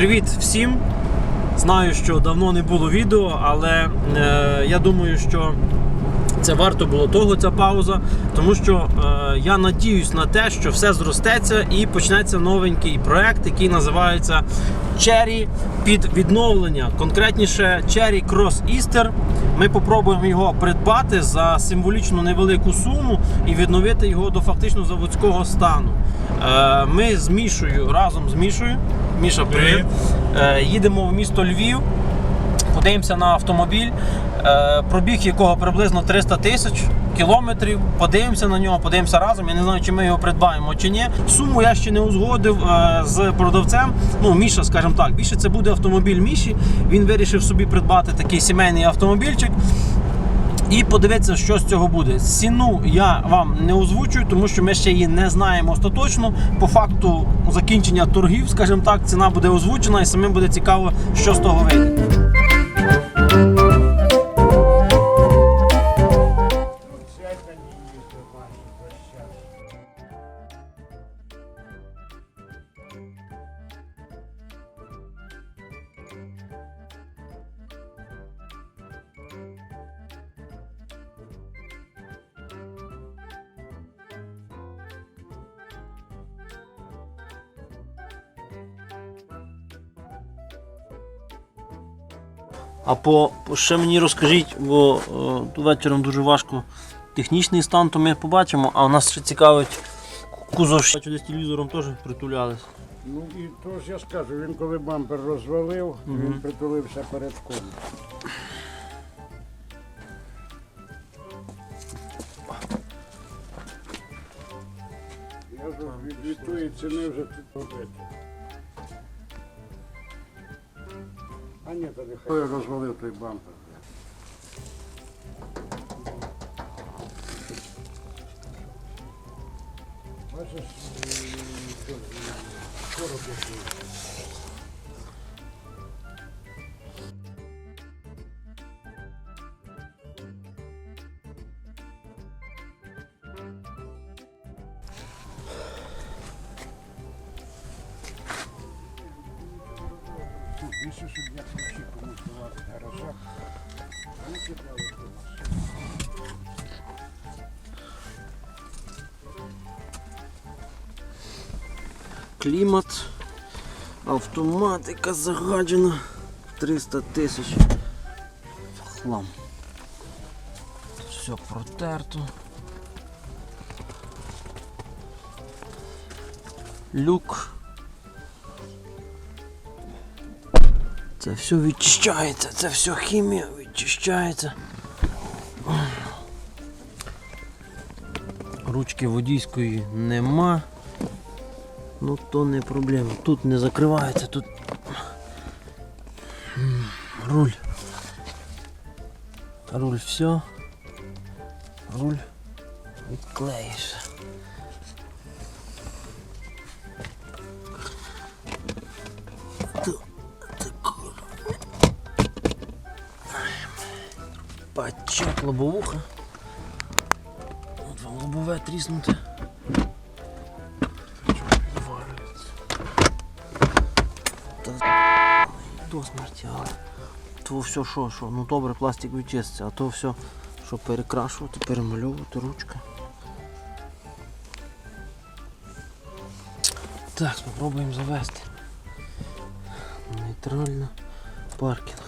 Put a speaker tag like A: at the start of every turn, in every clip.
A: Привіт всім! Знаю, що давно не було відео, але е, я думаю, що це варто було того, ця пауза, тому що е, я надіюсь на те, що все зростеться і почнеться новенький проект, який називається Cherry під відновлення. Конкретніше Cherry Cross Easter. Ми попробуємо його придбати за символічно невелику суму і відновити його до фактично заводського стану. Е, Ми з Мішою разом з Мішою. Міша, привіт. Е, Їдемо в місто Львів. Подивимося на автомобіль, е, пробіг якого приблизно 300 тисяч кілометрів. Подивимося на нього, подивимося разом. Я не знаю, чи ми його придбаємо чи ні. Суму я ще не узгодив е, з продавцем. Ну, Міша, скажімо так, більше це буде автомобіль Міші. Він вирішив собі придбати такий сімейний автомобільчик. І подивитися, що з цього буде. Ціну я вам не озвучую, тому що ми ще її не знаємо остаточно. По факту закінчення торгів, скажімо так, ціна буде озвучена, і самим буде цікаво, що з того вийде. А по, ще мені розкажіть, бо е, вечором дуже важко технічний стан, то ми побачимо, а нас ще цікавить кузов. Бачу, десь телевізором теж притулялись.
B: Ну і то ж я скажу, він коли бампер розвалив, він притулився перед колом. Я ж від, від тої ціни вже тут побити. А ні, то нехай. Розвалив той бампер. Бачиш, короб який. Більше, щоб я ключі комусь давати в гаражах. Цікаво, що у нас.
A: Клімат, автоматика загаджена 300 тисяч. Хлам. Все протерто. Люк. Це все відчищається, це все хімія відчищається. Ручки водійської нема. Ну то не проблема. Тут не закривається, тут руль. Руль все. Руль відклеїш. Пачок лобовуха. От вам лобове тріснуте. до смерті, але то все що, що, ну добре, пластик відчиститься, а то все, що перекрашувати, перемальовувати ручка. Так, спробуємо завести. Нейтрально паркінг.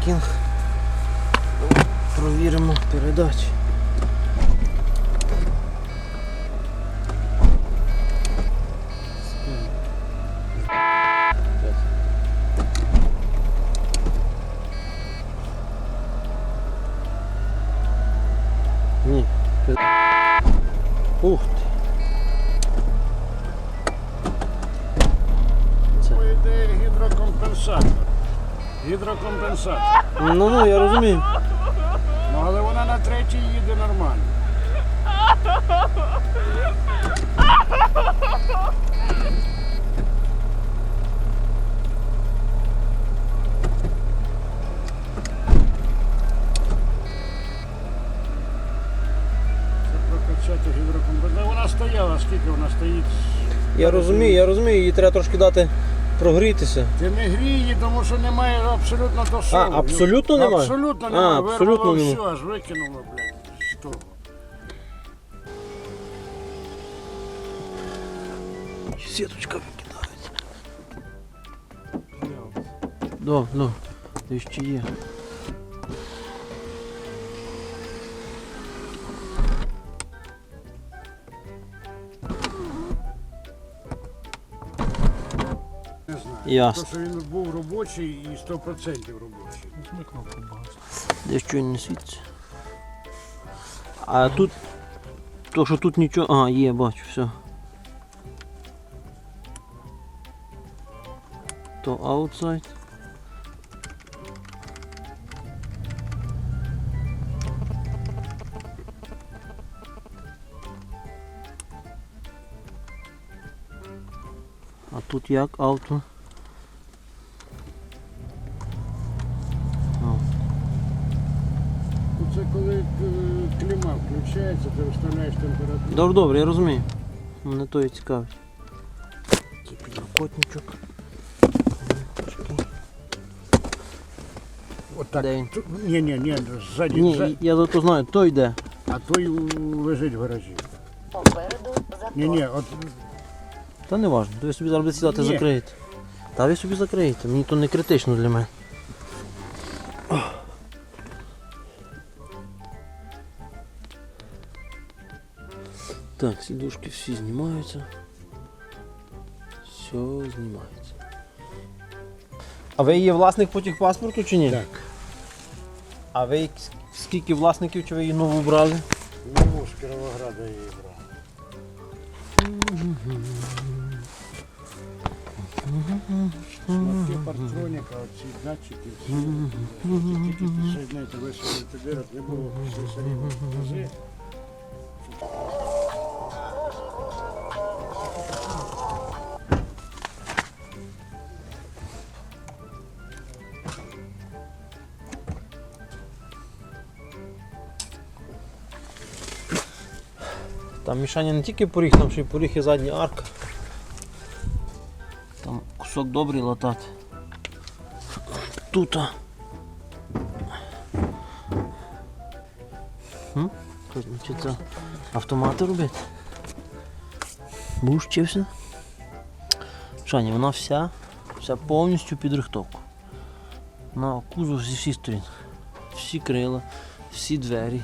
A: Паркінг. Провіримо передачі. Ні. Ух ти.
B: гідрокомпенсатор.
A: Ну, ну, я розумію.
B: Ну, але вона на третій їде нормально. Прокачати гідрокомпенсатор. Ну, вона стояла, скільки вона стоїть.
A: Я розумію, я розумію, її треба трошки дати прогрітися.
B: Ти не гріє, тому що немає абсолютно до солу.
A: А, абсолютно немає?
B: Абсолютно
A: А,
B: немає.
A: абсолютно
B: Вирвало
A: немає.
B: все, аж викинуло, блядь, з того.
A: Сіточка викидається. Да, ну, Ти ще є. Ясно.
B: Тому що він був робочий і 100% робочий.
A: Десь що не світиться. А тут. То, що тут нічого. А, є, бачу, все. То аутсайд. А тут як ауто?
B: Це коли е, кліма включається, ти виставляєш температуру.
A: Добре, добре, я розумію. Мене то і цікавить. Такий підлокотничок.
B: Отак.
A: Де він?
B: Ні, ні, ні, ззаді.
A: Ні, я зато знаю, то йде.
B: А той лежить в гаражі.
C: Попереду затор.
B: Ні, ні, от
A: Та не важно, ви собі зараз будете сідати
B: Ні.
A: закриєте. Та ви собі закриєте, мені то не критично для мене. Так, сідушки всі знімаються. Все знімається. А ви є власник потяг паспорту чи ні?
B: так.
A: А ви скільки власників чи ви її нову брали?
B: Ну, з Кіровограда її брав. Шматки партроніка, оці датчики, всі. Тільки ти соєднаєте весь антидирок, не було всі серійні
A: Там мішання не тільки поріг, там ще й поріг і задня арка. Там кусок добрий латати. Тут. М? Хтось автомати робити. Був вчився. Шані, вона вся, вся повністю під рихтовку. На кузов зі всіх сторін. Всі крила, всі двері.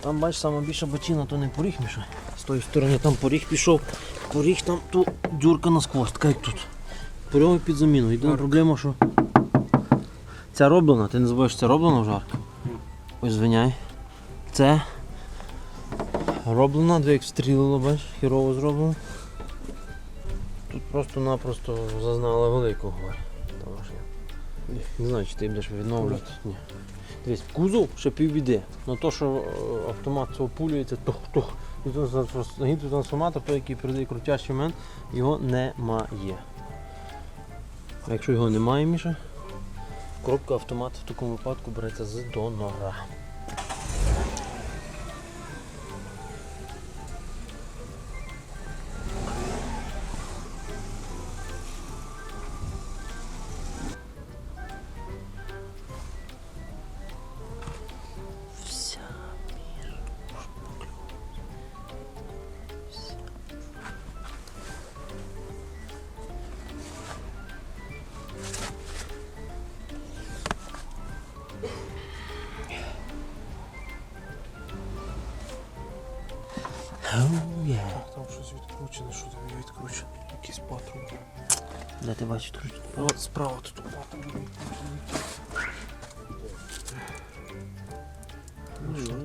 A: Там бачиш, саме більша ботина, то не поріг мішає. З тої сторони там поріг пішов, поріг там то дюрка насквозь, така як тут. Поріг під заміну. Єдина проблема, що ця роблена, ти не забуваєш, це роблена вже арка. Ось звиняй. Це роблена, дві як встрілило, бачиш, хірово зроблено. Тут просто-напросто зазнала великого Не знаю, чи ти будеш відновлювати. Ні. Дивись, кузов ще півбіди. Но то, що е, автомат опулюється, пулюється, тух-тух. Гідротрансформатор, той, який передає крутящий момент, його немає. А якщо його немає, Міша, коробка автомат в такому випадку береться з донора. Oh, yeah.
D: Там щось відкручене, що там є відкручене. Якийсь патрон.
A: Де ти бачиш тут?
D: От справа тут патрон відкручений.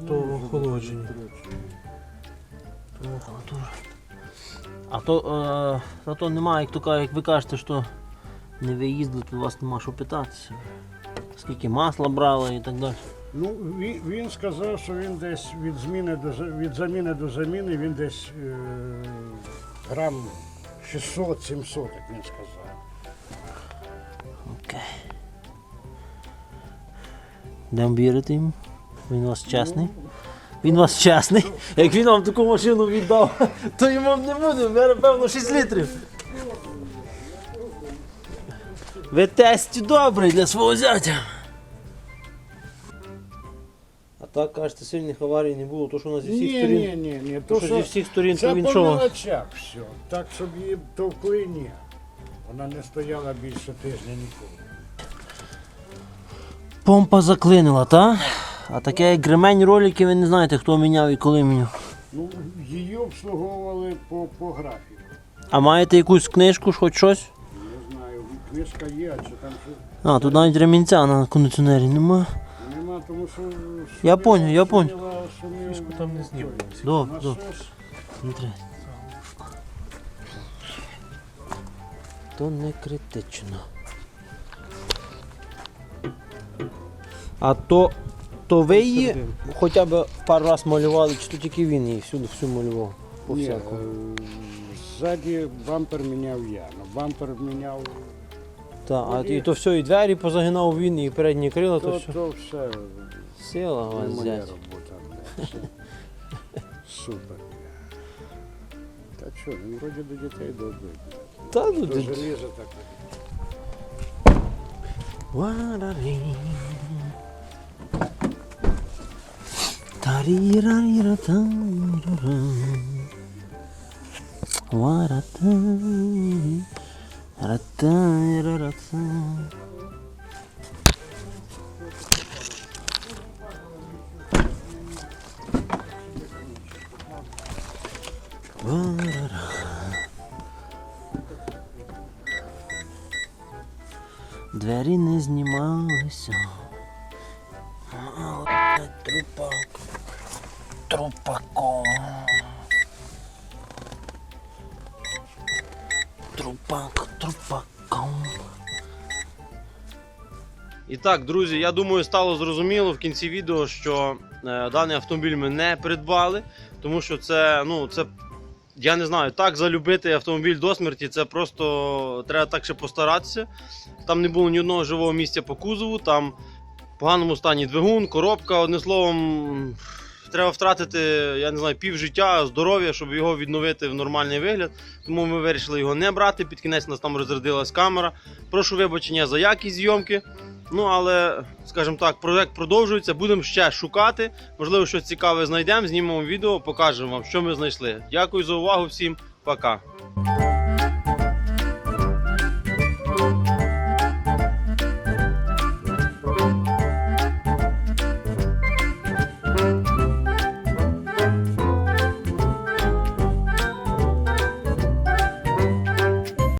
D: То охолодження.
A: А то, е, а то немає, як то ка- як ви кажете, що не виїздили, то у вас нема що питатися. Скільки масла брали і так далі.
B: Ну, він, він сказав, що він десь від зміни до за- від заміни до заміни він десь е, грам 600-700, як він сказав.
A: Окей. Йдемо вірити йому. Він у вас чесний. Він у вас чесний. Як він вам таку машину віддав, то йому не буде, бере, певно, 6 літрів. Ви тесті добрий для свого зятя. А так кажете, сильних аварій не було, то що у нас зі всіх
B: Ні,
A: сторін.
B: ні, ні, ні.
A: То, що зі всіх сторін,
B: це
A: то він
B: по
A: що?
B: мелочах все. Так, щоб її товкли, ні. Вона не стояла більше тижня ніколи.
A: Помпа заклинила, та? А таке як гремень ролики, ви не знаєте, хто міняв і коли міняв.
B: Ну, її обслуговували по, по графіку.
A: А маєте якусь книжку, хоч щось?
B: Не знаю, книжка є, а чи там що
A: А, тут навіть ремінця на кондиціонері нема.
B: Нема, тому що.
A: Я поняв, я поняв.
B: Книжку
D: там не знімемо.
B: Насос.
A: Не треба. То не критично. А то, то ви її хоча б пару раз малювали, чи то тільки він її всюди всю малював? По
B: Ні,
A: всякому.
B: е, ззаді бампер міняв я. Ну, бампер міняв,
A: Та, а і то все, і двері позагинав він, і передні крила, то
B: то,
A: все.
B: то все
A: Сила у
B: не
A: вас
B: моя робота. Супер. Та що, він вроді до дітей бля.
A: Та ну
B: До
A: ти.
B: желіза так.
A: Варарі. Таріраріра-таріра. Варата. Двері не знімалися. Але трупак. Трупаком. Трупак, трупаком. І так, друзі, я думаю, стало зрозуміло в кінці відео, що е, даний автомобіль ми не придбали, тому що це, ну, це, я не знаю, так залюбити автомобіль до смерті, це просто треба так ще постаратися. Там не було ні одного живого місця по кузову, там в поганому стані двигун, коробка. Одним словом, треба втратити, я не знаю, пів життя, здоров'я, щоб його відновити в нормальний вигляд. Тому ми вирішили його не брати. Під кінець нас там розрядилась камера. Прошу вибачення за якість зйомки. Ну, але, скажімо так, проект продовжується. Будемо ще шукати. Можливо, щось цікаве знайдемо, знімемо відео, покажемо вам, що ми знайшли. Дякую за увагу всім. Пока.